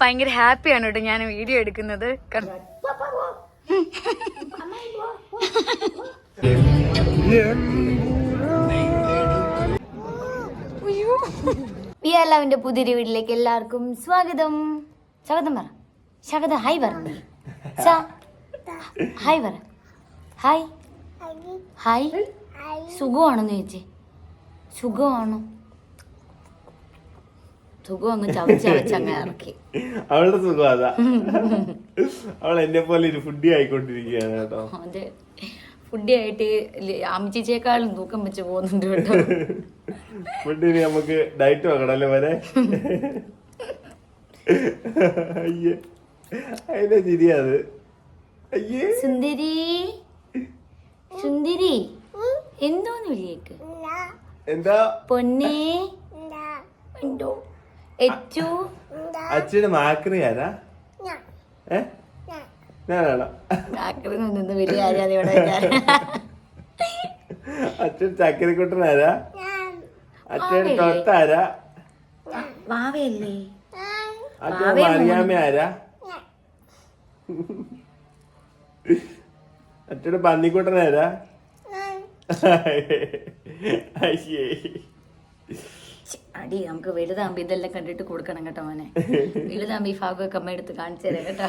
ഭയങ്കര ഹാപ്പിയാണ് കേട്ടോ ഞാൻ വീഡിയോ എടുക്കുന്നത്. കാരണം- വി ആർ ലവിന്റെ പുതിയൊരു വീട്ടിലേക്ക് എല്ലാവർക്കും സ്വാഗതം. സ്വാഗതം പറ. സ്വാഗതം. ഹായ് പറ. സ- ഹായ് പറ. ഹായ് ഹായ് സുഖമാണെന്ന് ചോദിച്ചേ. സുഖമാണോ? സുഖം അങ്ങ് ഇറക്കി. അവളുടെ സുഖം അതാ. അവൾ എന്നെ പോലെ ഒരു ഫുഡി ആയിക്കൊണ്ടിരിക്കുകയാണ് കേട്ടോ. അതെ. ഫുഡി ആയിട്ട് അമ്മച്ചേക്കാളും തൂക്കം വെച്ച് പോകുന്നുണ്ട് കേട്ടോ. ഫുഡിന് നമുക്ക് ഡയറ്റ് വെക്കണല്ലേ വരെ അയ്യേ. അതിന്റെ ചിരിയാത് അയ്യേ. സുന്ദരി. സുന്ദരി. എന്തോന്ന് വിളിയേക്ക്? എന്താ? പൊന്നേ. എന്തോ? എച്ചു അച്ഛന് മാക്രി ആരാ? ഏ? ഞാനാണോ? അച്ഛൻ ചക്കരക്കുട്ടനാരാ അച്ഛൻ തൊട്ടാരാ വാവയല്ലേ? അച്ഛൻ മറിയാമ്മ ആരാ? പന്നിക്കുട്ടനാരാ അയ്യേ. അടി നമുക്ക് വലുതാകുമ്പോ ഇതെല്ലാം കണ്ടിട്ട് കൊടുക്കണം കേട്ടോ മോനെ. വലുതാകുമ്പോ ഈ ഭാഗമൊക്കെ അമ്മ എടുത്ത് കാണിച്ചു തരാം കേട്ടോ.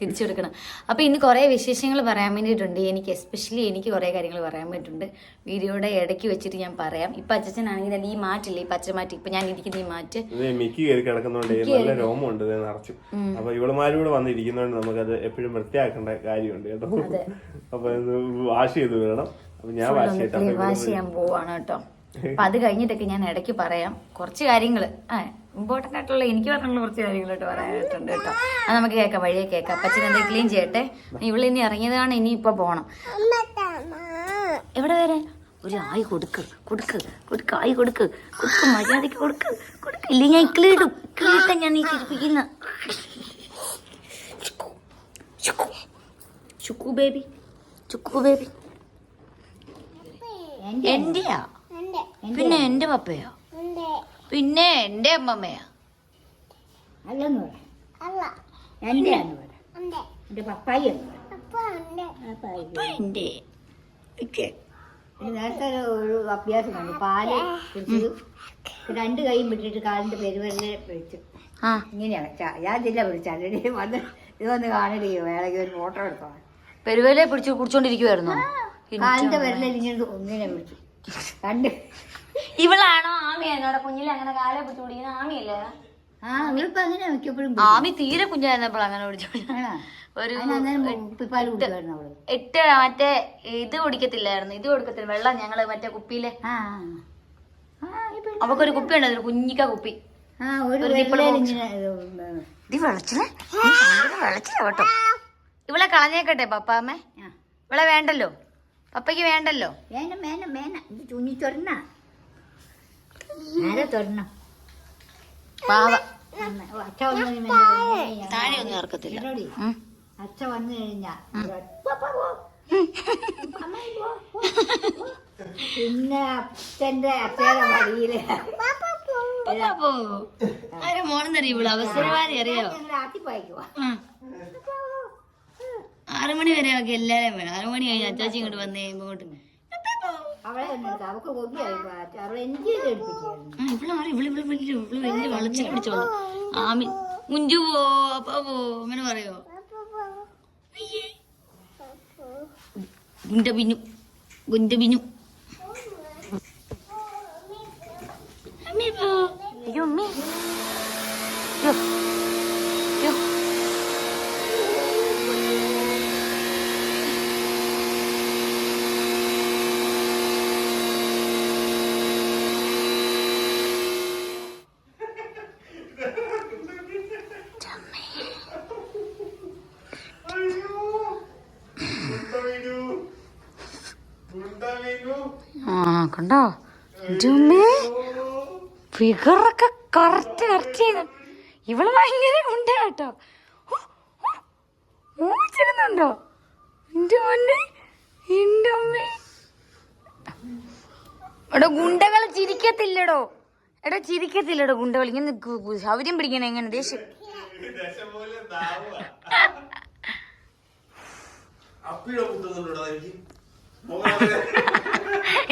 തിരിച്ചു കൊടുക്കണം. അപ്പൊ ഇന്ന് കുറെ വിശേഷങ്ങൾ പറയാൻ വേണ്ടിയിട്ടുണ്ട്. എനിക്ക് എസ്പെഷ്യലി എനിക്ക് കുറെ കാര്യങ്ങൾ പറയാൻ വേണ്ടിയിട്ടുണ്ട്. വീഡിയോയുടെ ഇടയ്ക്ക് വെച്ചിട്ട് ഞാൻ പറയാം. ഇപ്പൊ അച്ഛനാണെങ്കിൽ ഈ മാറ്റില്ലേ? ഈ പച്ചമാറ്റി ഇപ്പൊ ഞാൻ ഇരിക്കുന്ന ഈ മാറ്റ്. മിക്കി കയറി കിടക്കുന്നോണ്ട് നല്ല രോമമുണ്ട് നിറച്ചു. അപ്പൊ ഇവളുമാരൂടെ വന്നിരിക്കുന്നോണ്ട് നമുക്കത് എപ്പോഴും വൃത്തിയാക്കേണ്ട കാര്യമുണ്ട് കേട്ടോ. അപ്പൊ വാഷ് ചെയ്ത് വേണം അപ്പൊ ഞാൻ വാഷ് ചെയ്യാൻ പോവാണ് കേട്ടോ. അപ്പൊ അത് കഴിഞ്ഞിട്ടൊക്കെ ഞാൻ ഇടയ്ക്ക് പറയാം. കുറച്ച് കാര്യങ്ങൾ. ഇമ്പോർട്ടന്റ് ആയിട്ടുള്ള എനിക്ക് പറഞ്ഞുള്ള കുറച്ച് കാര്യങ്ങളായിട്ട് പറയാനായിട്ടുണ്ട് കേട്ടോ. അത് നമുക്ക് കേൾക്കാം വഴിയെ കേൾക്കാം. അപ്പച്ചൻ എന്തെങ്കിലും ക്ലീൻ ചെയ്യട്ടെ? ഇവിടെ ഇനി ഇറങ്ങിയതാണ് ഇനി ഇപ്പൊ പോണം. എവിടെ വരെ? ഒരു ആയി കൊടുക്ക് കൊടുക്ക് കൊടുക്ക് ആയി കൊടുക്ക്. കൊടുക്ക് മര്യാദയ്ക്ക് കൊടുക്ക് കൊടുക്ക്. ഇല്ലേ ഞാൻ ഇക്കിളിയിടും ഇക്കിളിയിട്ട ഞാൻ ഈ ചിരിപ്പിക്കുന്ന. ചുക്കു ബേബി ചുക്കു ബേബി. എന്റെയാ? പിന്നെ എന്റെ പപ്പയോ? പിന്നെ എന്റെ അമ്മമ്മയാ? അല്ലെന്ന് പറ. എന്റെ എന്ന് പറ. എന്റെ പപ്പായി എന്ന് പറ. എന്റെ. നേരത്തെ ഒരു- അഭ്യാസം കണ്ടു. പാൽ കുടിച്ച് രണ്ട് കൈയും വിട്ടിട്ട് കാലിന്റെ പെരുവരലെ വിളിച്ചു ആ. ഇങ്ങനെയാണ് ഞാൻ ഇതില്ല വിളിച്ചു അല്ലെങ്കിൽ വന്ന് ഇതൊന്ന് കാണരുകയോ വേണമെങ്കിൽ ഒരു ഫോട്ടോ എടുത്തോ പെരുവേലെ പിടിച്ചു കുടിച്ചോണ്ടിരിക്കുവായിരുന്നു? കാലിന്റെ വിരലിൽ ഇങ്ങനെ ഇങ്ങനെ പിടിച്ചു. രണ്ട് ഇവളാണോ ആമിയാണോ കുഞ്ഞിലെ അങ്ങനെ കാലെ പിടിച്ചു പിടിക്കുന്ന ആമിയല്ലേ? ആ അവളിപ്പോ അങ്ങനെ മിക്കപ്പോഴും ആമി തീരെ കുഞ്ഞായിരുന്നപ്പോൾ അങ്ങനെ പിടിച്ചു ഒരു എട്ട് മറ്റേ ഇത് കുടിക്കത്തില്ലായിരുന്നു. ഇത് കൊടുക്കത്തില്ല. വെള്ളം ഞങ്ങൾ മറ്റേ കുപ്പിയിലെ. അവക്കൊരു കുപ്പി ഉണ്ടായിരുന്നു കുഞ്ഞിക്ക കുപ്പി. വിളച്ചില്ലേ വിളച്ചില്ല കേട്ടോ. ഇവളെ കളഞ്ഞേക്കട്ടെ പപ്പാമ്മേ. ഇവളെ വേണ്ടല്ലോ. പപ്പയ്ക്ക് വേണ്ടല്ലോ? ചുഞ്ഞി നേരെ പാവ. അച്ഛ വന്നു താഴെ ഒന്നും ഇറക്കത്തില്ല. അച്ഛ വന്നു കഴിഞ്ഞാ പിന്നെ അച്ഛന്റെ അച്ഛയുടെ ഇവൾ? അവസരവാദി അറിയോ? പായിക്കുവാ ആ. ആറ് മണി വരെ ഒക്കെ എല്ലാരും വേണം. ആറ് മണി കഴിഞ്ഞ് അച്ചാച്ചി ഇങ്ങോട്ട് വന്നേ ഇങ്ങോട്ട്. വളച്ചു പിടിച്ചോളൂ ആമി മുഞ്ചു പോ അപ്പ പോ അങ്ങനെ പറയോ. ഗുണ്ട ബിനു ഗുണ്ട ബിനു. അമ്മേ പോ. അയ്യോ അമ്മേ അയ്യോ. അയ്യോ. ആ കണ്ടോ ജുമ്മേ ഫിഗറൊക്കെ കറക്റ്റ് കറക്റ്റ് ചെയ്ത ഇവൾ ഭയങ്കര ഉണ്ട് കേട്ടോ. ഓച്ചിരുന്നുണ്ടോ എന്റെ മോനെ എന്റെ അമ്മ. എടോ ഗുണ്ടകൾ ചിരിക്കത്തില്ലടോ. എടാ ചിരിക്കത്തില്ലടോ ഗുണ്ടകൾ. ഇങ്ങനെ ശൗര്യം പിടിക്കണേ എങ്ങനെ ദേഷ്യം.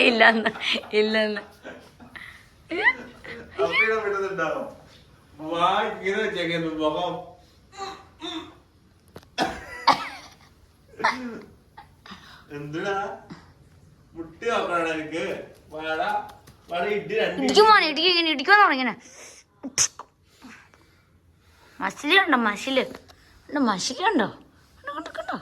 ഇല്ലെന്ന് ഇല്ലെന്ന്. അപ്പിയുടെ വിടുന്നുണ്ടാവോ വാ ഇങ്ങനെ വെച്ചേക്കുന്നു മുഖം. എന്തിനാ മുട്ടി നോക്കണ എനിക്ക് ഇടിക്കുമെന്നാണോ ഇങ്ങനെ മസിൽ കണ്ടോ മസിൽ? കണ്ടോ കണ്ടോ കണ്ടോ കണ്ടോ കണ്ടോ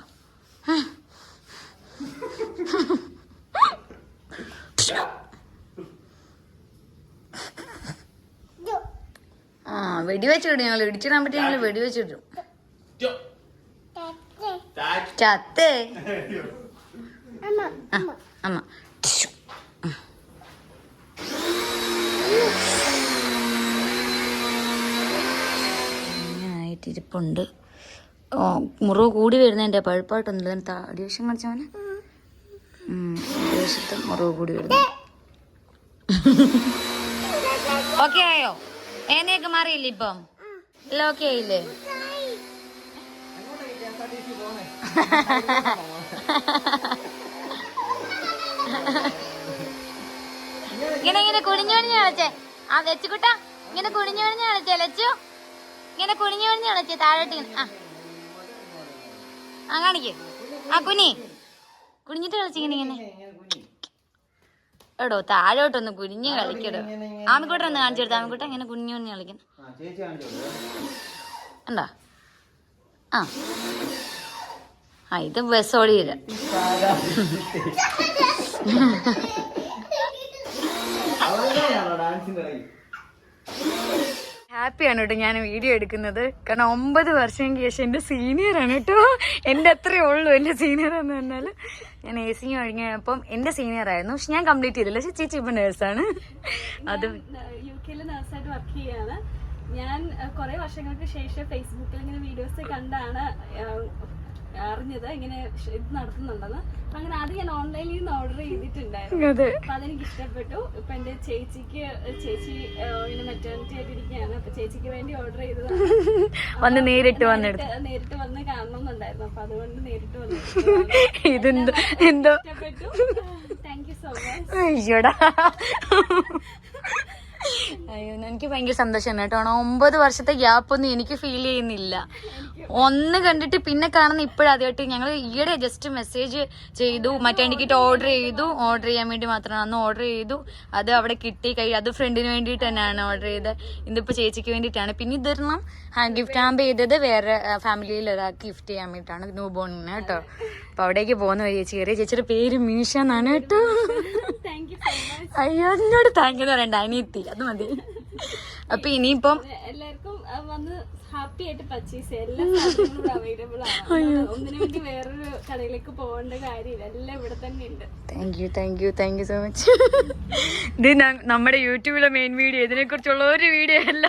ആ വെടിവെച്ചിടും. ഞങ്ങൾ ഇടിച്ചിടാൻ പറ്റി ഞങ്ങൾ വെടിവെച്ചിടും. ചത്തേ. അമ്മ ഇരിപ്പുണ്ട് ഓ മുറിവ് കൂടി വരുന്നതിന്റെ പഴുപ്പായിട്ടൊന്നുമില്ല. അടിവശം കാണിച്ചവന് അടിവശത്ത് മുറിവ് കൂടി വരുന്നു. ഓക്കെ ആയോ? ഏനെയൊക്കെ മാറിയില്ലേ ഇപ്പം? എല്ലാം ഇങ്ങനെ ഇങ്ങനെ കുഴിഞ്ഞു കുഴിഞ്ഞു കളിച്ചേ. ആ വെച്ചുകുട്ട ഇങ്ങനെ കുഴിഞ്ഞു കുഴിഞ്ഞു കളിച്ചേ ലച്ചു. ഇങ്ങനെ കുഴിഞ്ഞു കുഴിഞ്ഞു കളിച്ചേ താഴോട്ട് ഇങ്ങനെ. ആ. ആ കാണിക്കേ. ആ കുനി. കുഴിഞ്ഞിട്ട് കളിച്ചിങ്ങനെ ഇങ്ങനെ. എടോ താഴോട്ടൊന്ന് കുനിഞ്ഞ് കളിക്കടോ ആമിക്കൂട്ടൻ ഒന്ന് കാണിച്ചു കൊടുത്ത. ആമിക്കൂട്ടൻ ഇങ്ങനെ കുഞ്ഞു കുഞ്ഞു കളിക്കണം എന്താ? ആ. ആ ഇത് ബസ് ഓടി ഹാപ്പിയാണ് കേട്ടോ ഞാൻ വീഡിയോ എടുക്കുന്നത്. കാരണം ഒമ്പത് വർഷം ശേഷം എന്റെ സീനിയറാണ് കേട്ടോ. എന്റെ അത്രയേ ഉള്ളൂ എന്റെ സീനിയർ എന്ന് പറഞ്ഞാൽ ഞാൻ സി കഴിഞ്ഞപ്പം എന്റെ സീനിയർ ആയിരുന്നു. പക്ഷെ ഞാൻ കംപ്ലീറ്റ് ചെയ്തില്ല. പക്ഷെ ചേച്ചി ഇപ്പം നേഴ്സാണ് അത് യു കെയിൽ നേഴ്സായിട്ട് വർക്ക് ചെയ്യാണ്. ഞാൻ കുറെ വർഷങ്ങൾക്ക് ശേഷം ഫേസ്ബുക്കിൽ ഇങ്ങനെ വീഡിയോസ് കണ്ടാണ് അറിഞ്ഞത് ഇങ്ങനെ ഇത് നടത്തുന്നുണ്ടെന്ന്. അങ്ങനെ അത് ഞാൻ ഓൺലൈനിൽ നിന്ന് ഓർഡർ ചെയ്തിട്ടുണ്ടായിരുന്നു. അപ്പൊ അതെനിക്ക് ഇഷ്ടപ്പെട്ടു ഇപ്പൊ എന്റെ ചേച്ചിക്ക് ചേച്ചി ഇങ്ങനെ മെറ്റേണിറ്റി ആയിട്ട് ഇരിക്കുകയാണ്. അപ്പൊ ചേച്ചിക്ക് വേണ്ടി ഓർഡർ ചെയ്തതാണ്. വന്ന് നേരിട്ട് വന്നെടുത്തു നേരിട്ട് വന്ന് കാണണമെന്നുണ്ടായിരുന്നു. അപ്പൊ അതുകൊണ്ട് നേരിട്ട് വന്നു ഇതെന്തോ എന്തോ? താങ്ക് യു സോ മച്ച് അയ്യോടാ. അയ്യോ എനിക്ക് ഭയങ്കര സന്തോഷമാണ് കേട്ടോ. ഒമ്പത് വർഷത്തെ ഗ്യാപ്പ് ഒന്നും എനിക്ക് ഫീൽ ചെയ്യുന്നില്ല. ഒന്ന് കണ്ടിട്ട് പിന്നെ കാണുന്ന ഇപ്പോഴാദ്യമായിട്ട് ഞങ്ങൾ ഈയിടെ ജസ്റ്റ് മെസ്സേജ് ചെയ്തു. മറ്റേ ടിക്കറ്റ് ഓർഡർ ചെയ്തു. ഓർഡർ ചെയ്യാൻ വേണ്ടി മാത്രമാണ്. അന്ന് ഓർഡർ ചെയ്തു. അത് അവിടെ കിട്ടി. കൈ അത് ഫ്രണ്ടിന് വേണ്ടിയിട്ട് തന്നെയാണ് ഓർഡർ ചെയ്തത്. ഇതിപ്പോൾ ചേച്ചിക്ക് വേണ്ടിയിട്ടാണ്. പിന്നെ ഇതൊരെണ്ണം ഹാൻഡ് ഗിഫ്റ്റ് ആകാൻ ചെയ്തത് വേറെ ഫാമിലിയിൽ ഒരാൾക്ക് ഗിഫ്റ്റ് ചെയ്യാൻ വേണ്ടിയിട്ടാണ്. ന്യൂ ബോണിന് കേട്ടോ. അപ്പോൾ അവിടേക്ക് പോകുന്ന വഴി ചേച്ചി കയറി ചേച്ചിയുടെ പേര് മീഷ എന്നാണ് കേട്ടോ. അയ്യോ എന്നോട് താങ്ക് യു പറയണ്ട. അനിയത്തി അത് മതി. അപ്പൊ ഇനിയിപ്പം എല്ലാവർക്കും വന്ന് ഹാപ്പി ആയിട്ട് പർച്ചേസ് ചെയ്യാം. എല്ലാ സാധനങ്ങളും അവൈലബിൾ ആണ്. ഒന്നിനു വേണ്ടി വേറൊരു കടയിലേക്ക് പോകേണ്ട കാര്യമില്ല എല്ലാം ഇവിടെ തന്നെ ഉണ്ട്. Thank you thank you thank you so much ഇത് നമ്മുടെ യൂട്യൂബിലെ മെയിൻ വീഡിയോ ഇതിനെ കുറിച്ചുള്ള ഒരു വീഡിയോ അല്ല.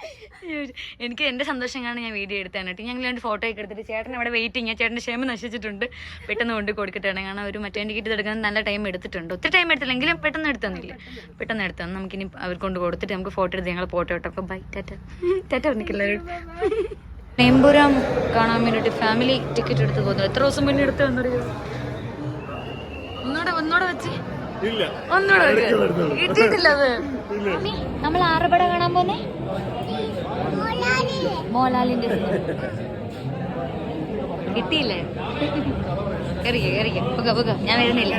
എനിക്ക് എന്റെ സന്തോഷം കാണാൻ ഞാൻ വീഡിയോ എടുത്താണ് കേട്ടോ ഞങ്ങൾ രണ്ട് ഫോട്ടോ ഒക്കെ എടുത്തിട്ട് ചേട്ടൻ അവിടെ വെയിറ്റിംഗ് ചേട്ടന്റെ ക്ഷേമം നശിച്ചിട്ടുണ്ട്. പെട്ടെന്ന് കൊണ്ട് കൊടുക്കട്ടെ കാരണം ഒരു മറ്റേ ടിക്കറ്റ് എടുക്കാൻ നല്ല ടൈം എടുത്തിട്ടുണ്ട്. ഒത്തിരി ടൈം എടുത്തില്ലെങ്കിലും പെട്ടെന്ന് എടുത്തന്നില്ല പെട്ടെന്ന് എടുത്തന്ന് നമുക്കിനി അവർ കൊണ്ട് കൊടുത്തിട്ട് നമുക്ക് ഫോട്ടോ എടുത്ത് ഞങ്ങൾ ഫോട്ടോ ഇട്ടു. അപ്പോൾ ബൈ ടാറ്റ. ടാറ്റ പറഞ്ഞിട്ടില്ലാരും നെമ്പുരം കാണാൻ വേണ്ടിയിട്ട് ഫാമിലി ടിക്കറ്റ് എടുത്ത് പോകുന്നു എത്ര ദിവസം മുന്നേ എടുത്ത് വന്നറിയോ ഒന്നൂടെ ഒന്നൂടെ വെച്ച്. ഒന്നൂടെ കിട്ടിയിട്ടില്ല അത്. നമ്മൾ ആറുപട കാണാൻ പോന്നെ? മോലാലിന്റെ സിനിമ. കിട്ടിയില്ലേ? കയറിക്ക കയറിക്ക പൊക്ക പൊക്ക. ഞാൻ വരുന്നില്ല.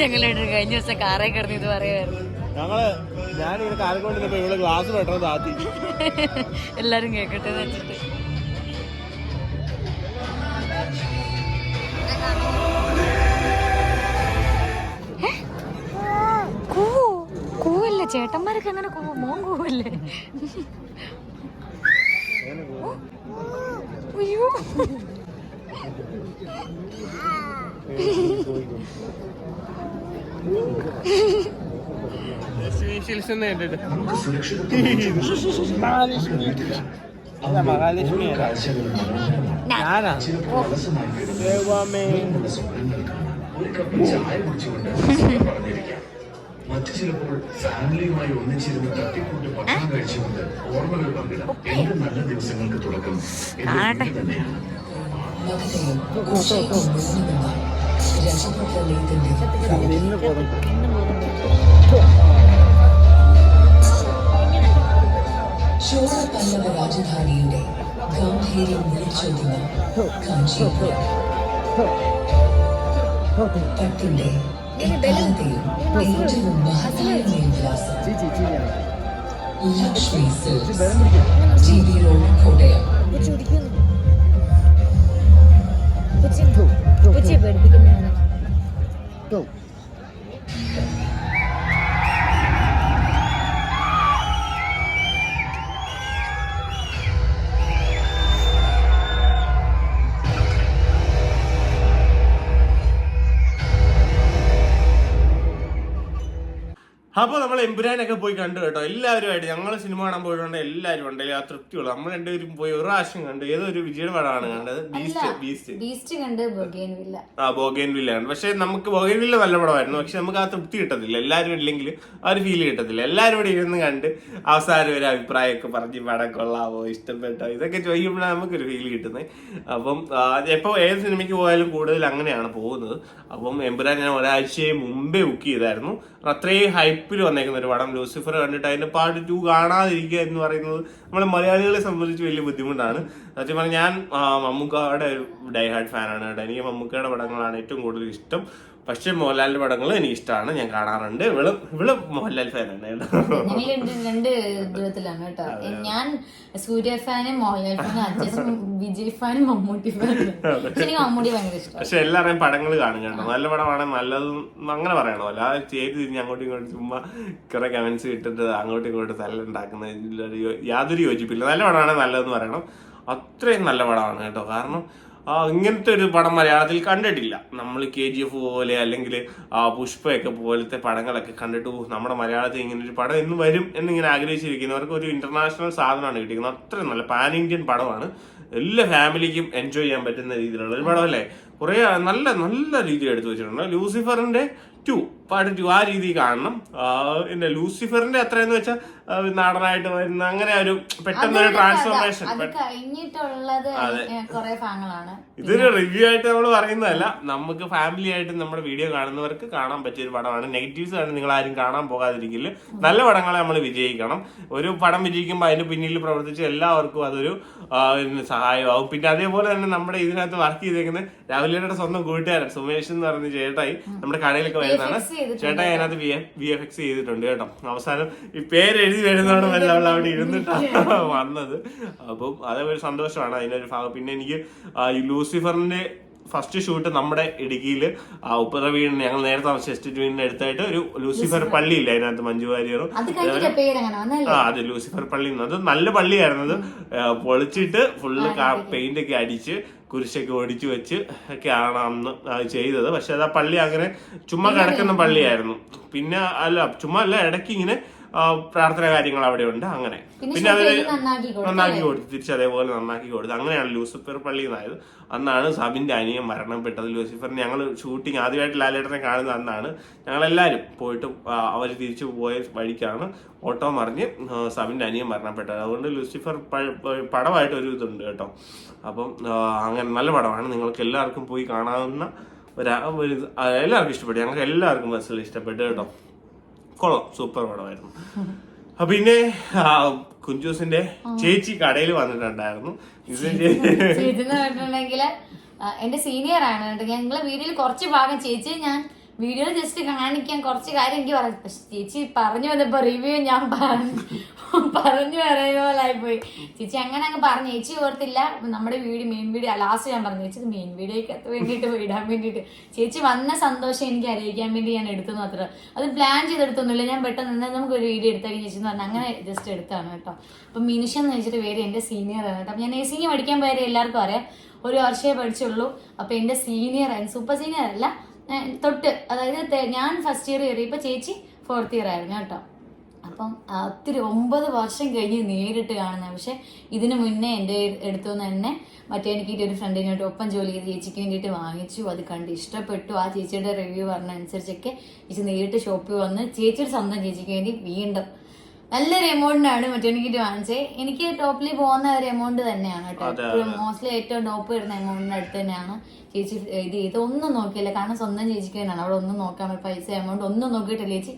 ഞങ്ങളുടെ കഴിഞ്ഞ ദിവസം കാറേ കിടന്ന് ഇത് പറയുമായിരുന്നു ഞങ്ങൾ ഞാനിങ്ങനെ കാലം കൊണ്ടിരുന്നപ്പോ ഇവിടെ ഗ്ലാസ് പെട്ടെന്ന് താത്തി എല്ലാരും കേക്കട്ടെ വെച്ചിട്ട്. ഓ. അയ്യോ അല്ല മഹാലക്ഷ്മി ഞാനാ ദൈവമേ. ഒരു കപ്പ് ചായ കുടിച്ചുകൊണ്ട് പറഞ്ഞിരിക്കാം മറ്റു ചിലപ്പോൾ ഫാമിലിയുമായി ഒന്നിച്ചിരുന്ന് തട്ടിക്കൂട്ട് ഭക്ഷണം കഴിച്ചുകൊണ്ട് ഓർമ്മകൾ പങ്കിടാം. എന്റെ നല്ല ദിവസങ്ങൾക്ക് തുടക്കം. എന്റെ തന്നെയാണ് ചോള പല്ലവ രാജധാനിയുടെ ഗാംഭീര്യം വിളിച്ചോതുന്ന കാഞ്ചീപുരം. പട്ടിന്റെ ഏറ്റവും മഹത്തായ മേൽവിലാസം Lakshmi G B road Kottayam അപ്പൊ നമ്മൾ എമ്പുരാനൊക്കെ പോയി കണ്ടു കേട്ടോ. എല്ലാവരുമായിട്ട് ഞങ്ങൾ സിനിമ കാണാൻ പോയിട്ടുണ്ട് എല്ലാവരും ഉണ്ട്. ആ തൃപ്തിയുള്ളൂ. നമ്മൾ രണ്ടുപേരും പോയി ഒരു പ്രാവശ്യം കണ്ടു ഏതൊരു ഒരു വിജയുടെ പടമാണ് കണ്ടത്. ബീസ്റ്റ് ബീസ്റ്റ് ബീസ്റ്റ് കണ്ട് ബൊഗേൻ വില്ല ആ ബോഗേൻ വില്ലാണ് പക്ഷെ നമുക്ക് ബോഗേൻ വില്ല നല്ല പടമായിരുന്നു. പക്ഷെ നമുക്ക് ആ തൃപ്തി കിട്ടത്തില്ല. എല്ലാവരും ഇല്ലെങ്കിൽ ആ ഒരു ഫീൽ കിട്ടത്തില്ല. എല്ലാവരും കൂടി ഇരുന്ന് കണ്ട് അവസാനം ഒരു അഭിപ്രായമൊക്കെ പറഞ്ഞ് പടം കൊള്ളാവോ ഇഷ്ടപ്പെട്ടോ ഇതൊക്കെ ചോദിക്കുമ്പോഴാണ് നമുക്കൊരു ഫീൽ കിട്ടുന്നത്. അപ്പം എപ്പോൾ ഏത് സിനിമയ്ക്ക് പോയാലും കൂടുതൽ അങ്ങനെയാണ് പോകുന്നത്. അപ്പം എമ്പുരാൻ ഞാൻ ഒരാഴ്ചയെ മുമ്പേ ബുക്ക് ചെയ്തായിരുന്നു. അത്രയും ഹൈപ്പിൽ വന്നേക്കുന്ന ഒരു പടം ലൂസിഫർ കണ്ടിട്ട് അതിന്റെ പാർട്ട് ടു കാണാതിരിക്കുക എന്ന് പറയുന്നത് നമ്മളെ മലയാളികളെ സംബന്ധിച്ച് വലിയ ബുദ്ധിമുട്ടാണ്. സത്യം പറഞ്ഞാൽ ഞാൻ മമ്മൂക്കയുടെ ഒരു ഡൈഹാർഡ് ഫാനാണ് കേട്ടോ. എനിക്ക് മമ്മൂക്കയുടെ പടങ്ങളാണ് ഏറ്റവും കൂടുതൽ ഇഷ്ടം. പക്ഷേ മോഹൻലാലിന്റെ പടങ്ങൾ എനിക്ക് ഇഷ്ടമാണ് ഞാൻ കാണാറുണ്ട്. ഇവൾ ഇവൾ മോഹൻലാൽ ഫാനാണ് രണ്ട് ദൂരത്തിലാണ് കേട്ടോ. ഞാൻ സൂര്യ ഫാനും മോഹൻലാൽ ഫാനും വിജയ് ഫാനും മമ്മൂട്ടി ഫാനും പക്ഷെ എനിക്ക് മമ്മൂട്ടി ഭയങ്കര ഇഷ്ടം. പക്ഷെ എല്ലാവരെയും പടങ്ങൾ കാണും കേട്ടോ. നല്ല പടമാണ്. നല്ലതും അങ്ങനെ പറയണോ? അല്ല ചേരി തിരിഞ്ഞ് അങ്ങോട്ടും ഇങ്ങോട്ടും ചുമ്മാ കുറെ കമന്റ്സ് ഇട്ടിട്ട് അങ്ങോട്ടും ഇങ്ങോട്ടും തല്ലുണ്ടാക്കുന്ന യാതൊരു യോജിപ്പില്ല. നല്ല പടമാണ്. നല്ലതെന്ന് പറയണം. അത്രയും നല്ല പടമാണ് കേട്ടോ. കാരണം ആ, ഇങ്ങനത്തെ ഒരു പടം മലയാളത്തിൽ കണ്ടിട്ടില്ല. നമ്മൾ കെ ജി എഫ് പോലെ അല്ലെങ്കിൽ പുഷ്പയൊക്കെ പോലത്തെ പടങ്ങളൊക്കെ കണ്ടിട്ട് "ഓ, നമ്മുടെ മലയാളത്തിൽ ഇങ്ങനെ ഒരു പടം എന്ന് വരും എന്നിങ്ങനെ ആഗ്രഹിച്ചിരിക്കുന്നവർക്ക് ഒരു ഇന്റർനാഷണൽ സാധനമാണ് കിട്ടിയിരിക്കുന്നത്. അത്രയും നല്ല പാൻ ഇന്ത്യൻ പടമാണ്. എല്ലാ ഫാമിലിക്കും എൻജോയ് ചെയ്യാൻ പറ്റുന്ന രീതിയിലുള്ള ഒരു പടം അല്ലേ കുറെ നല്ല നല്ല രീതിയിൽ എടുത്തു വെച്ചിട്ടുണ്ട്. ലൂസിഫറിന്റെ ടു പാർട്ട് ടു ആ രീതി കാണണം. പിന്നെ ലൂസിഫറിന്റെ അത്രയെന്ന് വെച്ചാൽ നാടനായിട്ട് വരുന്ന അങ്ങനെ ഒരു പെട്ടെന്ന് ഒരു ട്രാൻസ്ഫോർമേഷൻ ഇതൊരു റിവ്യൂ ആയിട്ട് നമ്മൾ പറയുന്നതല്ല. നമുക്ക് ഫാമിലി ആയിട്ട് നമ്മുടെ വീഡിയോ കാണുന്നവർക്ക് കാണാൻ പറ്റിയ ഒരു പടമാണ്. നെഗറ്റീവ്സ് ആണ് നിങ്ങൾ ആരും കാണാൻ പോകാതിരിക്കില്ല. നല്ല പടങ്ങളെ നമ്മൾ വിജയിക്കണം. ഒരു പടം വിജയിക്കുമ്പോൾ അതിന് പിന്നിൽ പ്രവർത്തിച്ച എല്ലാവർക്കും അതൊരു സഹായമാകും പിന്നെ സഹായമാവും പിന്നെ അതേപോലെ തന്നെ നമ്മുടെ ഇതിനകത്ത് വർക്ക് ചെയ്തേക്കുന്ന രാഹുലിയുടെ സ്വന്തം കൂട്ടുകാരൻ സുമേഷ് എന്ന് പറഞ്ഞ ചേട്ടായി നമ്മുടെ കടയിലൊക്കെ വരുന്നതാണ് ചേട്ടാ അതിനകത്ത് വി എഫ് എക്സ് ചെയ്തിട്ടുണ്ട് കേട്ടോ. അവസാനം ഈ പേര് എഴുതി വരുന്നതോടെ വല്ല അവൾ അവിടെ ഇരുന്നിട്ടാണ് വന്നത്. അപ്പം അതൊരു സന്തോഷമാണ് അതിനൊരു ഭാഗം. പിന്നെ എനിക്ക് ഈ ലൂസിഫറിന്റെ ഫസ്റ്റ് ഷൂട്ട് നമ്മുടെ ഇടുക്കിയിൽ ഉപ്പറ വീടിന് ഞങ്ങൾ നേരത്തെ എസ്റ്റേറ്റ് വീടിന്റെ അടുത്തായിട്ട് ഒരു ലൂസിഫർ പള്ളിയില്ല അതിനകത്ത് മഞ്ജു വാര്യറും. ആ അത് ലൂസിഫർ പള്ളി. അത് നല്ല പള്ളിയായിരുന്നു. അത് പൊളിച്ചിട്ട് ഫുള്ള് പെയിന്റ് ഒക്കെ അടിച്ച് കുരിശൊക്കെ ഓടിച്ചു വെച്ച് ഒക്കെയാണ് അന്ന് അത് ചെയ്തത്. പക്ഷെ അത് ആ പള്ളി അങ്ങനെ ചുമ്മാ കിടക്കുന്ന പള്ളിയായിരുന്നു. പിന്നെ അല്ല ചുമ്മാ അല്ല ഇടയ്ക്ക് ഇങ്ങനെ പ്രാർത്ഥന കാര്യങ്ങൾ അവിടെ ഉണ്ട് അങ്ങനെ. പിന്നെ അവർ നന്നാക്കി കൊടുത്തു, തിരിച്ച് അതേപോലെ നന്നാക്കി കൊടുത്തു. അങ്ങനെയാണ് ലൂസിഫർ പള്ളി എന്നായത് അന്നാണ് സബിന്റെ അനിയൻ മരണപ്പെട്ടത് ലൂസിഫറിന്. ഞങ്ങൾ ഷൂട്ടിങ് ആദ്യമായിട്ട് ലാലേട്ടനെ കാണുന്ന അന്നാണ് ഞങ്ങളെല്ലാവരും പോയിട്ട് അവർ തിരിച്ചു പോയ വഴിക്കാണ് ഓട്ടോ മറിഞ്ഞ് സബിന്റെ അനിയൻ മരണപ്പെട്ടത്. അതുകൊണ്ട് ലൂസിഫർ പടമായിട്ട് ഒരു ഇതുണ്ട് കേട്ടോ. അപ്പം അങ്ങനെ നല്ല പടമാണ്. നിങ്ങൾക്ക് എല്ലാവർക്കും പോയി കാണാവുന്ന ഒരു എല്ലാവർക്കും ഇഷ്ടപ്പെട്ടു. ഞങ്ങൾക്ക് എല്ലാവർക്കും ബസ്സിൽ ഇഷ്ടപ്പെട്ടു കേട്ടോ. കൊള്ളാം. സൂപ്പർ പടമായിരുന്നു. അപ്പൊ പിന്നെ കുഞ്ചൂസിന്റെ ചേച്ചി കടയിൽ വന്നിട്ടുണ്ടായിരുന്നു. ഇത് ചേച്ചി എന്ന് പറഞ്ഞിട്ടുണ്ടെങ്കിൽ എന്റെ സീനിയർ ആണ് കേട്ടോ. ഞങ്ങളെ വീട്ടിൽ കുറച്ച് ഭാഗം ചേച്ചി ഞാൻ വീഡിയോയിൽ ജസ്റ്റ് കാണിക്കാൻ കുറച്ച് കാര്യം എനിക്ക് പറഞ്ഞു പക്ഷെ ചേച്ചി പറഞ്ഞു വന്നപ്പോ റിവ്യൂ ഞാൻ പറഞ്ഞു പറഞ്ഞു പറയുന്ന പോലെ ആയിപ്പോയി. ചേച്ചി അങ്ങനെ അങ്ങ് പറഞ്ഞു. ചേച്ചി ഓർത്തില്ല. നമ്മുടെ വീട് മെയിൻ വീഡിയോ ലാസ്റ്റ് ഞാൻ പറഞ്ഞു ചേച്ചി മെയിൻ വീഡിയോക്ക് വേണ്ടിയിട്ട് ഇടാൻ വേണ്ടിട്ട് ചേച്ചി വന്ന സന്തോഷം എനിക്ക് അറിയിക്കാൻ വേണ്ടി ഞാൻ എടുത്തത് മാത്രം. അത് പ്ലാൻ ചെയ്തെടുത്തൊന്നുമില്ല. ഞാൻ പെട്ടെന്ന് എന്നാൽ നമുക്ക് ഒരു വീഡിയോ എടുത്താൽ ചേച്ചി എന്ന് പറഞ്ഞാൽ അങ്ങനെ ജസ്റ്റ് എടുത്താണ് കേട്ടോ. അപ്പം മിനിഷൻ എന്ന് വെച്ചിട്ട് പേര് സീനിയർ ആണ് കേട്ടോ. ഞാൻ നേഴ്സിംഗ് പഠിക്കാൻ പേര് എല്ലാവർക്കും അറിയാം. ഒരു വർഷമേ പഠിച്ചുള്ളൂ. അപ്പം എന്റെ സീനിയർ ആയിരുന്നു സൂപ്പർ സീനിയർ അല്ല. തൊട്ട് അതായത് ഞാൻ ഫസ്റ്റ് ഇയർ കയറിയപ്പോൾ ചേച്ചി ഫോർത്ത് ഇയർ ആയിരുന്നു കേട്ടോ. അപ്പം ഒത്തിരി ഒമ്പത് വർഷം കഴിഞ്ഞ് നേരിട്ട് കാണുന്ന പക്ഷെ ഇതിനു മുന്നേ എന്റെ അടുത്തു നിന്ന് തന്നെ മറ്റേ എനിക്ക് ഒരു ഫ്രണ്ടിനായിട്ട് ഒപ്പം ജോലി ചെയ്ത് ചേച്ചിക്ക് വേണ്ടിയിട്ട് വാങ്ങിച്ചു. അത് കണ്ട് ഇഷ്ടപ്പെട്ടു. ആ ചേച്ചിയുടെ റിവ്യൂ പറഞ്ഞ അനുസരിച്ചൊക്കെ ചേച്ചി നേരിട്ട് ഷോപ്പിൽ വന്ന് ചേച്ചിയുടെ സ്വന്തം ചേച്ചിക്ക് വേണ്ടി വീണ്ടും നല്ലൊരു എമൗണ്ടിനാണ് മറ്റേ എനിക്ക് വാങ്ങിച്ചത് എനിക്ക് ടോപ്പിൽ പോകുന്ന ഒരു എമൗണ്ട് തന്നെയാണ് കേട്ടോ. മോസ്റ്റ്ലി ഏറ്റവും ടോപ്പ് വരുന്ന എമൗണ്ടിന്റെ അടുത്ത് തന്നെയാണ്. ചേച്ചി ഇത് ചെയ്ത് ഒന്നും നോക്കിയില്ല. കാരണം സ്വന്തം ചേച്ചിക്ക് തന്നെയാണ്. അവിടെ ഒന്നും നോക്കാൻ പൈസ എമൗണ്ട് ഒന്നും നോക്കിയിട്ടില്ല. ചേച്ചി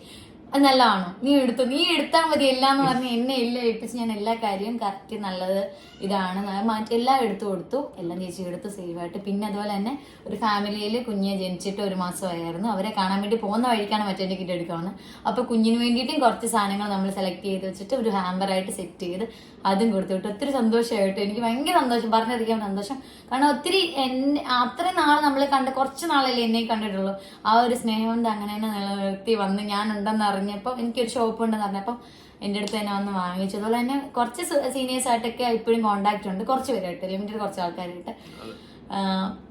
അത് നല്ലതാണോ? നീ എടുത്തു നീ എടുത്താൽ മതി എല്ലാം എന്ന് പറഞ്ഞ് എന്നെ എല്ലാം ഏൽപ്പിച്ച് ഞാൻ എല്ലാ കാര്യവും കറക്റ്റ് നല്ലത് ഇതാണ് മാറ്റി എല്ലാം എടുത്തു കൊടുത്തു. എല്ലാം ചേച്ചി എടുത്തു സേവ് ആയിട്ട്. പിന്നെ അതുപോലെ തന്നെ ഒരു ഫാമിലിയിൽ കുഞ്ഞ് ജനിച്ചിട്ട് ഒരു മാസമായിരുന്നു. അവരെ കാണാൻ വേണ്ടി പോകുന്ന വഴിക്കാണ് മറ്റേ ടിക്കറ്റ് എടുക്കുന്നത് അപ്പോൾ കുഞ്ഞിന് വേണ്ടിയിട്ടും കുറച്ച് സാധനങ്ങൾ നമ്മൾ സെലക്ട് ചെയ്ത് വെച്ചിട്ട് ഒരു ഹാമ്പറായിട്ട് സെറ്റ് ചെയ്ത് അതും കൊടുത്തു വിട്ടു. ഒത്തിരി സന്തോഷമായിട്ട്. എനിക്ക് ഭയങ്കര സന്തോഷം. പറഞ്ഞിരിക്കാൻ സന്തോഷം. കാരണം ഒത്തിരി എന്നെ അത്രയും നാൾ നമ്മൾ കണ്ട കുറച്ച് നാളല്ലേ എന്നെ കണ്ടിട്ടുള്ളൂ. ആ ഒരു സ്നേഹം കൊണ്ട് അങ്ങനെ തന്നെ നിലനിർത്തി വന്ന് ഞാൻ ഉണ്ടെന്ന് അറിഞ്ഞപ്പോൾ എനിക്കൊരു ഷോപ്പ് ഉണ്ടെന്ന് പറഞ്ഞപ്പോൾ എന്റെ അടുത്ത് തന്നെ വന്ന് വാങ്ങിച്ചു. അതുപോലെ തന്നെ കുറച്ച് സീനിയേഴ്സ് ആയിട്ടൊക്കെ ഇപ്പോഴും കോണ്ടാക്ട് ഉണ്ട്. കുറച്ച് പേരായിട്ട് ലിമിറ്റഡ് കുറച്ച് ആൾക്കാരായിട്ട്.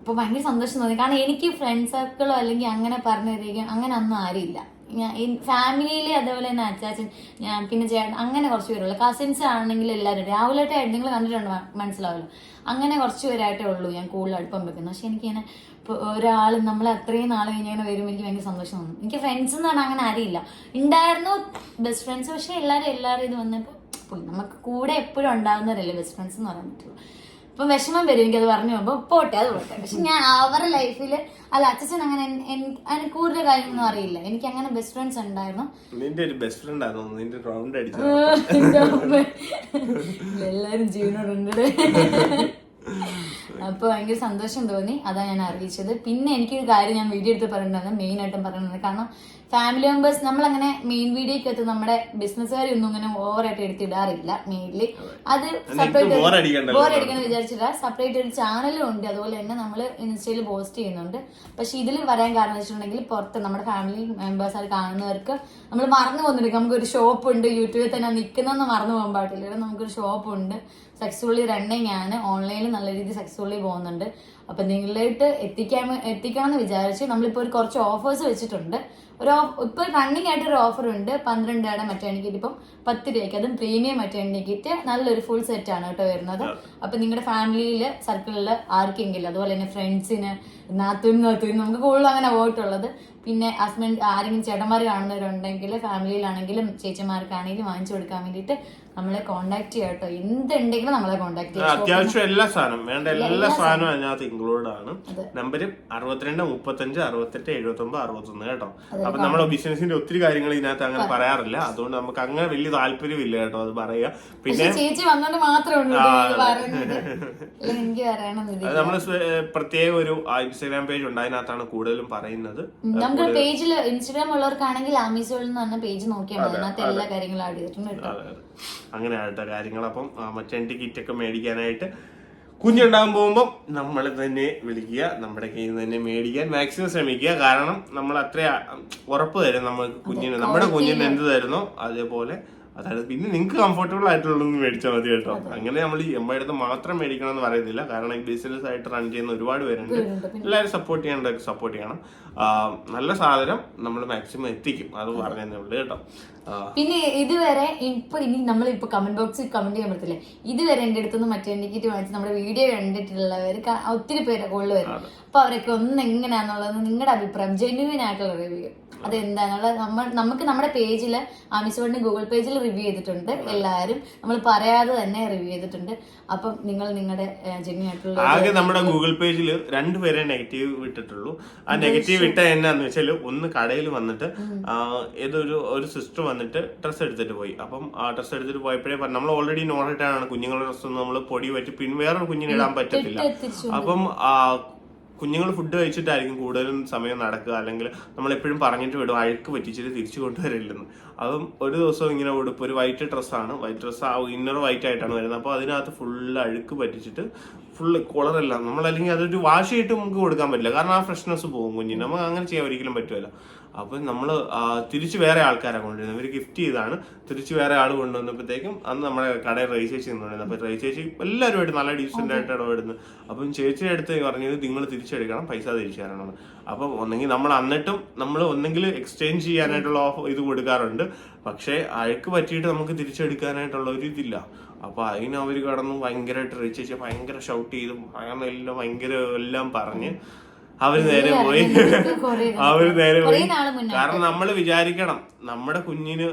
അപ്പോൾ ഭയങ്കര സന്തോഷം തോന്നി. കാരണം എനിക്ക് ഫ്രണ്ട് സർക്കിളോ അല്ലെങ്കിൽ അങ്ങനെ പറഞ്ഞു തരികയും അങ്ങനെ ഒന്നും ആരുമില്ല ഞാൻ ഫാമിലിയിൽ അതേപോലെ തന്നെ അച്ചാച്ചൻ ഞാൻ പിന്നെ ചേട്ടൻ അങ്ങനെ കുറച്ച് പേരുള്ളൂ. കസിൻസ് ആണെങ്കിൽ എല്ലാവരും രാവിലെ നിങ്ങൾ കണ്ടിട്ടുണ്ട്? മനസ്സിലാവല്ലോ. അങ്ങനെ കുറച്ച് പേരായിട്ടേ ഉള്ളൂ ഞാൻ കൂടുതൽ അടുപ്പം വെക്കുന്നത്. പക്ഷെ എനിക്കിങ്ങനെ ഒരാൾ നമ്മൾ അത്രയും നാൾ കഴിഞ്ഞ് ഇങ്ങനെ വരുമ്പോൾ എനിക്ക് ഭയങ്കര സന്തോഷം തോന്നും. എനിക്ക് ഫ്രണ്ട്സ് എന്ന് പറഞ്ഞാൽ അങ്ങനെ അറിയില്ല ഉണ്ടായിരുന്നു ബെസ്റ്റ് ഫ്രണ്ട്സ് പക്ഷെ എല്ലാവരും എല്ലാവരും ഇത് വന്നപ്പോൾ പോയി. നമുക്ക് കൂടെ എപ്പോഴും ഉണ്ടാകുന്നവരല്ലേ ബെസ്റ്റ് ഫ്രണ്ട്സ് എന്ന് പറയാൻ പറ്റുള്ളൂ. ഇപ്പൊ വിഷമം വരും എനിക്കത് പറഞ്ഞു പോകുമ്പോൾ പോട്ടെ അത് പോട്ടെ. പക്ഷെ ഞാൻ അവരുടെ ലൈഫിൽ അല്ല അച്ഛൻ അങ്ങനെ അതിന് കൂടുതൽ കാര്യമൊന്നും അറിയില്ല. എനിക്ക് അങ്ങനെ ബെസ്റ്റ് ഫ്രണ്ട്സ് ഉണ്ടായിരുന്നു. നിന്റെ ഒരു ബെസ്റ്റ് ഫ്രണ്ട് ആയിരുന്നു നിന്റെ റൗണ്ട് അടിച്ചു. എല്ലാരും ജീവനോടുണ്ട്. അപ്പൊ ഭയങ്കര സന്തോഷം തോന്നി. അതാ ഞാൻ അറിയിച്ചത്. പിന്നെ എനിക്കൊരു കാര്യം ഞാൻ വീഡിയോ എടുത്ത് പറഞ്ഞിട്ടുണ്ടായിരുന്നു. മെയിൻ ആയിട്ടും പറയുന്നത് കാരണം ഫാമിലി മെമ്പേഴ്സ് നമ്മളങ്ങനെ മെയിൻ വീഡിയോക്കകത്ത് നമ്മുടെ ബിസിനസ്സുകാരൊന്നും അങ്ങനെ ഓവറായിട്ട് എടുത്തിടാറില്ല മെയിൻലി അത് സെപ്പറേറ്റ് ബോറടിക്കണം വിചാരിച്ചില്ല സെപ്പറേറ്റ് ഒരു ചാനലും ഉണ്ട്. അതുപോലെ തന്നെ നമ്മൾ ഇൻസ്റ്റയിൽ പോസ്റ്റ് ചെയ്യുന്നുണ്ട്. പക്ഷെ ഇതിൽ വരാൻ കാരണം വെച്ചിട്ടുണ്ടെങ്കിൽ പുറത്ത് നമ്മുടെ ഫാമിലി മെമ്പേഴ്സ് അത് കാണുന്നവർക്ക് നമ്മൾ മറന്നു പോകുന്നുണ്ട്. നമുക്കൊരു ഷോപ്പ് ഉണ്ട്. യൂട്യൂബിൽ തന്നെ നിൽക്കുന്നതെന്ന് മറന്നു പോകാൻ പാടില്ല. നമുക്കൊരു ഷോപ്പ് ഉണ്ട്. സക്സസ്ഫുള്ളി റണ്ണിങ് ആണ്. ഓൺലൈനിൽ നല്ല രീതിയിൽ സക്സസ്ഫുള്ളി പോകുന്നുണ്ട്. അപ്പൊ നിങ്ങളിലോട്ട് എത്തിക്കാൻ എത്തിക്കണം എന്ന് വിചാരിച്ച് നമ്മളിപ്പോൾ ഒരു കുറച്ച് ഓഫേഴ്സ് വെച്ചിട്ടുണ്ട്. ഒരു ഓഫ് ഇപ്പൊ റണ്ണിങ് ആയിട്ട് ഒരു ഓഫർ ഉണ്ട്. പന്ത്രണ്ട് രൂപയുടെ മറ്റേണിക്ക് ഇപ്പം പത്ത് രൂപയ്ക്ക്. അതും പ്രീമിയം മറ്റേണി കിറ്റ് നല്ലൊരു ഫുൾ സെറ്റ് ആണ് കേട്ടോ വരുന്നത്. അപ്പൊ നിങ്ങളുടെ ഫാമിലിയിൽ സർക്കിളിൽ ആർക്കെങ്കിലും അതുപോലെ തന്നെ ഫ്രണ്ട്സിന് നാത്തൂന് നാത്തൂന് നമുക്ക് കൂടുതലും അങ്ങനെ പോയിട്ടുള്ളത് പിന്നെ ഹസ്ബൻഡ് ആരെങ്കിലും ചേട്ടന്മാർ കാണുന്നവരുണ്ടെങ്കിൽ ഫാമിലിയിലാണെങ്കിലും ചേച്ചിമാർക്കാണെങ്കിലും വാങ്ങിച്ചു കൊടുക്കാൻ വേണ്ടിയിട്ട് നമ്മളെ കോണ്ടാക്ട് ചെയ്യാം കേട്ടോ. എന്തുണ്ടെങ്കിലും നമ്മളെ കോണ്ടാക്ട് ചെയ്യാം. അത്യാവശ്യം എല്ലാ സാധനം വേണ്ട എല്ലാ സാധനവും ഇൻക്ലൂഡ് ആണ് നമ്പർ അറുപത്തിരണ്ട് മുപ്പത്തഞ്ച് അറുപത്തെട്ട് എഴുപത്തി ഒമ്പത് അറുപത്തൊന്ന് കേട്ടോ. അപ്പൊ നമ്മുടെ ബിസിനസിന്റെ ഒത്തിരി കാര്യങ്ങൾ ഇതിനകത്ത് അങ്ങനെ പറയാറില്ല. അതുകൊണ്ട് നമുക്ക് അങ്ങനെ വലിയ താല്പര്യമില്ല കേട്ടോ അത് പറയാ പിന്നെ ചേച്ചി വന്നോണ്ട് മാത്രമേ നമ്മൾ പ്രത്യേക ഒരു ഇൻസ്റ്റാഗ്രാം പേജ് ഉണ്ട്. അതിനകത്താണ് കൂടുതലും പറയുന്നത്. നമ്മുടെ പേജിൽ ഇൻസ്റ്റാഗ്രാം ഉള്ളവർക്കാണെങ്കിൽ ആമീസോളിൽ എന്ന് പറഞ്ഞ പേജ് നോക്കിയാൽ മതി. അതിനകത്ത് എല്ലാ കാര്യങ്ങളും ആഡ് ചെയ്തിട്ടുണ്ട് അതെ, അതെ. അങ്ങനെ ആയിട്ട് കാര്യങ്ങൾ അപ്പം മറ്റേ കിറ്റ് ഒക്കെ മേടിക്കാനായിട്ട് കുഞ്ഞുണ്ടാകാൻ പോകുമ്പോൾ നമ്മൾ തന്നെ വിളിക്കുക നമ്മുടെ കയ്യിൽ നിന്ന് തന്നെ മേടിക്കാൻ മാക്സിമം ശ്രമിക്കുക. കാരണം നമ്മൾ അത്ര ഉറപ്പ് തരും നമ്മൾ കുഞ്ഞിന്. നമ്മുടെ കുഞ്ഞിന് എന്ത് തരുന്നോ അതേപോലെ അതായത് പിന്നെ നിങ്ങൾക്ക് കംഫർട്ടബിൾ ആയിട്ടുള്ളതെന്ന് മേടിച്ചാൽ മതി കേട്ടോ. അങ്ങനെ നമ്മൾ ഈ എമ്മ അടുത്ത് മാത്രം മേടിക്കണം എന്ന് പറയുന്നില്ല. കാരണം ഈ ബിസിനസ് ആയിട്ട് റൺ ചെയ്യുന്ന ഒരുപാട് പേരുണ്ട്. എല്ലാവരും സപ്പോർട്ട് ചെയ്യേണ്ടവർക്ക് സപ്പോർട്ട് ചെയ്യണം. നല്ല സാധനം നമ്മൾ മാക്സിമം എത്തിക്കും. അത് പറഞ്ഞതേ ഉള്ളൂ കേട്ടോ. പിന്നെ ഇതുവരെ ഇപ്പൊ ഇനി നമ്മൾ ഇപ്പൊ കമന്റ് ബോക്സിൽ കമന്റ് ചെയ്യാൻ പറ്റത്തില്ലേ? ഇതുവരെ എന്റെ അടുത്തുനിന്ന് മറ്റേ ടിക്കറ്റ് വാങ്ങിച്ച് നമ്മുടെ വീഡിയോ കണ്ടിട്ടുള്ളവർ ഒത്തിരി പേരെ കൂടുതൽ വരും. അപ്പൊ അവരൊക്കെ ഒന്ന് എങ്ങനെയാന്നുള്ളത് നിങ്ങളുടെ അഭിപ്രായം ജെന്യുവൻ ആയിട്ടുള്ള റിവ്യൂ അതെന്താന്നുള്ളത് നമ്മൾ നമുക്ക് നമ്മുടെ പേജിൽ ആമിസോണിന്റെ ഗൂഗിൾ പേജിൽ റിവ്യൂ ചെയ്തിട്ടുണ്ട്. എല്ലാവരും നമ്മൾ പറയാതെ തന്നെ റിവ്യൂ ചെയ്തിട്ടുണ്ട്. അപ്പം നിങ്ങൾ നിങ്ങളുടെ ജെന്യു ആയിട്ടുള്ള ആകെ നമ്മുടെ ഗൂഗിൾ പേജിൽ രണ്ടുപേരെ നെഗറ്റീവ് വിട്ടിട്ടുള്ളൂ. ആ നെഗറ്റീവ് ഇട്ട എന്നാന്ന് വെച്ചാൽ ഒന്ന് കടയിൽ വന്നിട്ട് ഏതൊരു ഒരു സിസ്റ്റർ വന്നിട്ട് ഡ്രസ്സ് എടുത്തിട്ട് പോയി. അപ്പം ആ ഡ്രസ്സ് എടുത്തിട്ട് പോയപ്പോഴേ പറഞ്ഞു നമ്മൾ ഓൾറെഡി നോൺ നോട്ടിട്ടാണ് കുഞ്ഞുങ്ങളുടെ ഡ്രസ്സ് നമ്മൾ പൊടി പറ്റി പിന്നെ വേറൊരു കുഞ്ഞിനെ ഇടാൻ പറ്റത്തില്ല. അപ്പം കുഞ്ഞുങ്ങൾ ഫുഡ് കഴിച്ചിട്ടായിരിക്കും കൂടുതലും സമയം നടക്കുക. അല്ലെങ്കിൽ നമ്മൾ എപ്പോഴും പറഞ്ഞിട്ട് വിടും അഴുക്ക് പറ്റിച്ചിട്ട് തിരിച്ചു കൊണ്ടുവരില്ലെന്ന്. അതും ഒരു ദിവസം ഇങ്ങനെ ഉടുപ്പ് ഒരു വൈറ്റ് ഡ്രസ്സാണ് വൈറ്റ് ഡ്രസ്സ് ആ ഇന്നർ വൈറ്റ് ആയിട്ടാണ് വരുന്നത്. അപ്പോൾ അതിനകത്ത് ഫുൾ അഴുക്ക് പറ്റിച്ചിട്ട് ഫുള്ള് കുളറെല്ലാം നമ്മൾ അല്ലെങ്കിൽ അതൊരു വാഷ് ചെയ്തിട്ട് നമുക്ക് കൊടുക്കാൻ പറ്റില്ല. കാരണം ആ ഫ്രഷ്നെസ് പോകും കുഞ്ഞിന്. നമുക്ക് അങ്ങനെ ചെയ്യാൻ ഒരിക്കലും പറ്റുമല്ല അപ്പം നമ്മൾ തിരിച്ച് വേറെ ആൾക്കാരെ കൊണ്ടുവരുന്നത് ഇവർ ഗിഫ്റ്റ് ചെയ്താണ്. തിരിച്ച് വേറെ ആൾ കൊണ്ടുവന്നപ്പോഴത്തേക്കും അന്ന് നമ്മുടെ കടയിൽ രജിസ്ട്രേഷൻ നിന്നുണ്ടായിരുന്നു. അപ്പോൾ രജിസ്ട്രേഷൻ എല്ലാവരുമായിട്ട് നല്ല ഡീസന്റ് ആയിട്ട് ഇടപെടുന്നത് അപ്പം ചേച്ചിയുടെ അടുത്ത് പറഞ്ഞത് നിങ്ങൾ തിരിച്ചെടുക്കണം പൈസ തിരിച്ചു തരണമെന്ന്. അപ്പം ഒന്നെങ്കിൽ നമ്മൾ എന്നിട്ടും നമ്മൾ ഒന്നെങ്കിൽ എക്സ്ചേഞ്ച് ചെയ്യാനായിട്ടുള്ള ഓഫർ ഇത് കൊടുക്കാറുണ്ട്. പക്ഷേ അഴക്ക് പറ്റിയിട്ട് നമുക്ക് തിരിച്ചെടുക്കാനായിട്ടുള്ള ഒരു ഇതില്ല. അപ്പൊ അതിന് അവർ കടന്നു ഭയങ്കരമായിട്ട് റീച്ച് ഭയങ്കര ഷൗട്ട് ചെയ്തും. അങ്ങനെ എല്ലാം ഭയങ്കര എല്ലാം പറഞ്ഞ്. അവർ നേരെ പോയി. അവർ നേരെ പോയി. കാരണം നമ്മൾ വിചാരിക്കണം നമ്മുടെ കുഞ്ഞിന്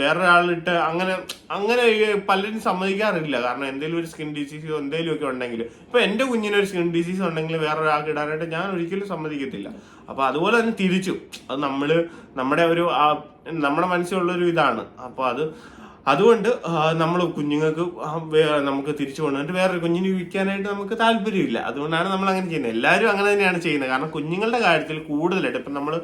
വേറൊരാളിട്ട് അങ്ങനെ അങ്ങനെ പലരും സമ്മതിക്കാറില്ല. കാരണം എന്തെങ്കിലും ഒരു സ്കിൻ ഡിസീസോ എന്തെങ്കിലും ഒക്കെ ഉണ്ടെങ്കിൽ ഇപ്പൊ എന്റെ കുഞ്ഞിന് ഒരു സ്കിൻ ഡിസീസ് ഉണ്ടെങ്കിൽ വേറൊരാൾക്ക് ഇടാനായിട്ട് ഞാൻ ഒരിക്കലും സമ്മതിക്കത്തില്ല. അപ്പൊ അതുപോലെ തന്നെ തിരിച്ചു. അത് നമ്മൾ നമ്മുടെ ഒരു നമ്മുടെ മനസ്സിലുള്ള ഒരു ഇതാണ്. അപ്പൊ അത് അതുകൊണ്ട് നമ്മൾ കുഞ്ഞുങ്ങൾക്ക് നമുക്ക് തിരിച്ചു കൊണ്ടുവന്നിട്ട് വേറൊരു കുഞ്ഞിന് വിൽക്കാനായിട്ട് നമുക്ക് താല്പര്യമില്ല. അതുകൊണ്ടാണ് നമ്മൾ അങ്ങനെ ചെയ്യുന്നത്. എല്ലാവരും അങ്ങനെ തന്നെയാണ് ചെയ്യുന്നത്. കാരണം കുഞ്ഞുങ്ങളുടെ കാര്യത്തിൽ കൂടുതലായിട്ട് ഇപ്പം നമ്മൾ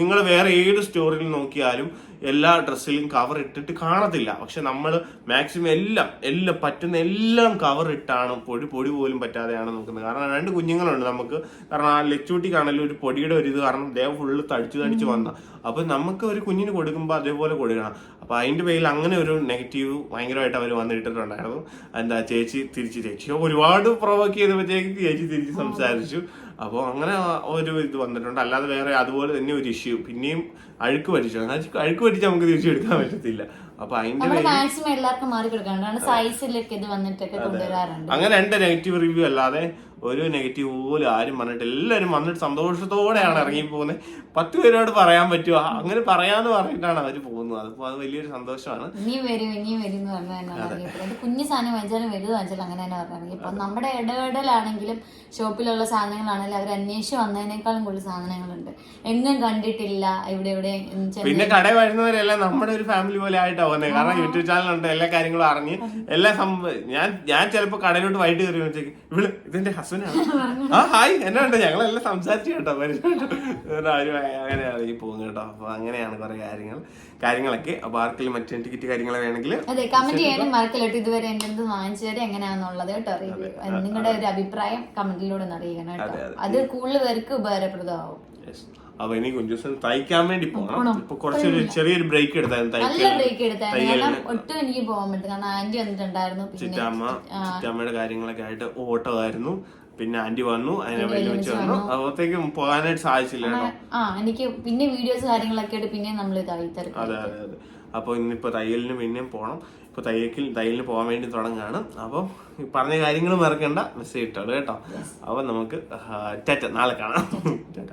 നിങ്ങൾ വേറെ ഏത് സ്റ്റോറിൽ നോക്കിയാലും എല്ലാ ഡ്രസ്സിലും കവർ ഇട്ടിട്ട് കാണത്തില്ല. പക്ഷെ നമ്മൾ മാക്സിമം എല്ലാം എല്ലാം പറ്റുന്ന എല്ലാം കവർ ഇട്ടാണ് പൊടി പൊടി പോലും പറ്റാതെയാണ് നോക്കുന്നത്. കാരണം രണ്ട് കുഞ്ഞുങ്ങളുണ്ട് നമുക്ക്. കാരണം ആ ലച്ചൂട്ടിക്കാണെങ്കിലും ഒരു പൊടിയുടെ ഒരു ഇത് കാരണം ദേഹം ഫുള്ള് തടിച്ചു തടിച്ച് വന്ന. അപ്പൊ നമുക്ക് ഒരു കുഞ്ഞിന് കൊടുക്കുമ്പോൾ അതേപോലെ കൊടുക്കണം. അപ്പൊ അതിന്റെ പേരിൽ അങ്ങനെ ഒരു നെഗറ്റീവ് ഭയങ്കരമായിട്ട് അവർ വന്നിട്ടിട്ടുണ്ടായിരുന്നു. എന്താ ചേച്ചി തിരിച്ച് ചേച്ചി. ഒരുപാട് പ്രൊവോക്ക് ചെയ്തപ്പോഴത്തേക്ക് ചേച്ചി തിരിച്ച് സംസാരിച്ചു. അപ്പോൾ അങ്ങനെ ഒരു ഇത് വന്നിട്ടുണ്ട്. അല്ലാതെ വേറെ അതുപോലെ തന്നെ ഒരു ഇഷ്യൂ പിന്നെയും അഴുക്ക് പറ്റിച്ചു? അതായത് അഴുക്ക് പറ്റിച്ച് നമുക്ക് തിരിച്ചെടുക്കാൻ പറ്റത്തില്ല. അപ്പൊ അതിന്റെ നമ്മൾ പേരിൽ മാക്സിമം എല്ലാവർക്കും മാറി കൊടുക്കാറുണ്ട് സൈസിലൊക്കെ ഇത് വന്നിട്ടൊക്കെ കൊണ്ടുവരാറുണ്ട്. അങ്ങനെ രണ്ട് നെഗറ്റീവ് റിവ്യൂ അല്ലാതെ ഒരു നെഗറ്റീവ് പോലും ആരും പറഞ്ഞിട്ട് എല്ലാവരും വന്നിട്ട് സന്തോഷത്തോടെയാണ് ഇറങ്ങി പോകുന്നത് പത്ത് പേരോട് പറയാൻ പറ്റുമോ അങ്ങനെ പറയാന്ന് പറഞ്ഞിട്ടാണ് അവർ പോകുന്നത്. അതിപ്പോ അത് വലിയൊരു സന്തോഷമാണ്. ഇനി വരും എന്ന് പറഞ്ഞാൽ കുഞ്ഞു സാധനം വാങ്ങിച്ചാലും വലുത് വാങ്ങിച്ചാലും അങ്ങനെ തന്നെ പറഞ്ഞു ഇപ്പൊ നമ്മുടെ ഇടപെടലാണെങ്കിലും ഷോപ്പിലുള്ള സാധനങ്ങളാണെങ്കിലും അവർ അന്വേഷിച്ച് വന്നതിനേക്കാളും കൂടുതൽ സാധനങ്ങളുണ്ട്. എങ്ങും കണ്ടിട്ടില്ല ഇവിടെ ഇവിടെ പിന്നെ കട വരുന്നവരെല്ലാം നമ്മുടെ ഒരു ഫാമിലി പോലെ ആയിട്ടാ പോകുന്നത് കാരണം യൂട്യൂബ് ചാനലുണ്ട് എല്ലാ കാര്യങ്ങളും അറിഞ്ഞ് എല്ലാ സംഭവം ഞാൻ ഞാൻ ചിലപ്പോ കടയിലോട്ട് വൈകിട്ട് കയറി വെച്ചേക്ക് ഇവൾ ഇതിന്റെ ഹസ്ബൻഡാണ് ആ ഹായ് എന്നാ ഉണ്ട്? ഞങ്ങളെല്ലാം സംസാരിച്ചു കേട്ടോ അങ്ങനെ അങ്ങനെയാണ് ഈ പോകുന്നത് കേട്ടോ. അപ്പൊ അങ്ങനെയാണ് കുറെ കാര്യങ്ങൾ കാര്യങ്ങളൊക്കെ. അപ്പൊ ആർക്കെങ്കിലും മറ്റേ ടിക്കറ്റ് കാര്യങ്ങൾ വേണമെങ്കിൽ അതെ കമന്റ് ചെയ്യാനും മറക്കല്ലോട്ട് ഇതുവരെ എന്റെ എങ്ങനെയാണെന്നുള്ളത് കേട്ടോ നിങ്ങളുടെ ഒരു അഭിപ്രായം കമന്റിലൂടെ ഒന്ന് അറിയിക്കണം കേട്ടോ. അത്. കൂടുതൽ പേർക്ക് ഉപകാരപ്രദമാവും. അപ്പൊ ഇനി കുഞ്ചു ദിവസം തയ്ക്കാൻ വേണ്ടി പോകണം ഇപ്പൊ കുറച്ചൊരു ചെറിയൊരു ബ്രേക്ക് എടുത്തായിരുന്നു നല്ല തയ്ക്കാൻ ബ്രേക്ക് എടുത്തായിരുന്നു ഒട്ടും എനിക്ക് പോകാൻ പറ്റും കാരണം ആന്റി വന്നിട്ടുണ്ടായിരുന്നു. ചിറ്റാമ്മ ചിറ്റാമ്മയുടെ കാര്യങ്ങളൊക്കെ ആയിട്ട് ഓട്ടോ ആയിരുന്നു പിന്നെ ആന്റി വന്നു അതിനെ വലിയ വെച്ച് വന്നു. അപ്പോഴത്തേക്കും പോകാനായിട്ട് സാധിച്ചില്ല ആ എനിക്ക് പിന്നെ വീഡിയോസ് കാര്യങ്ങളൊക്കെ ആയിട്ട് പിന്നെ നമ്മൾ ഇതായി തരും അതെ അതെ അതെ. അപ്പോൾ ഇന്നിപ്പൊ തയ്യലിന് പിന്നെയും പോകണം ഇപ്പൊ തയ്യക്കിൽ തയ്യലിന് പോകാൻ വേണ്ടി തുടങ്ങുകയാണ് അപ്പം പറഞ്ഞ കാര്യങ്ങൾ മറക്കണ്ട. മെസ്സേജ് ഇട്ടോളൂ കേട്ടോ. അപ്പൊ നമുക്ക് ടാറ്റ. നാളെ കാണാം. ടാറ്റ.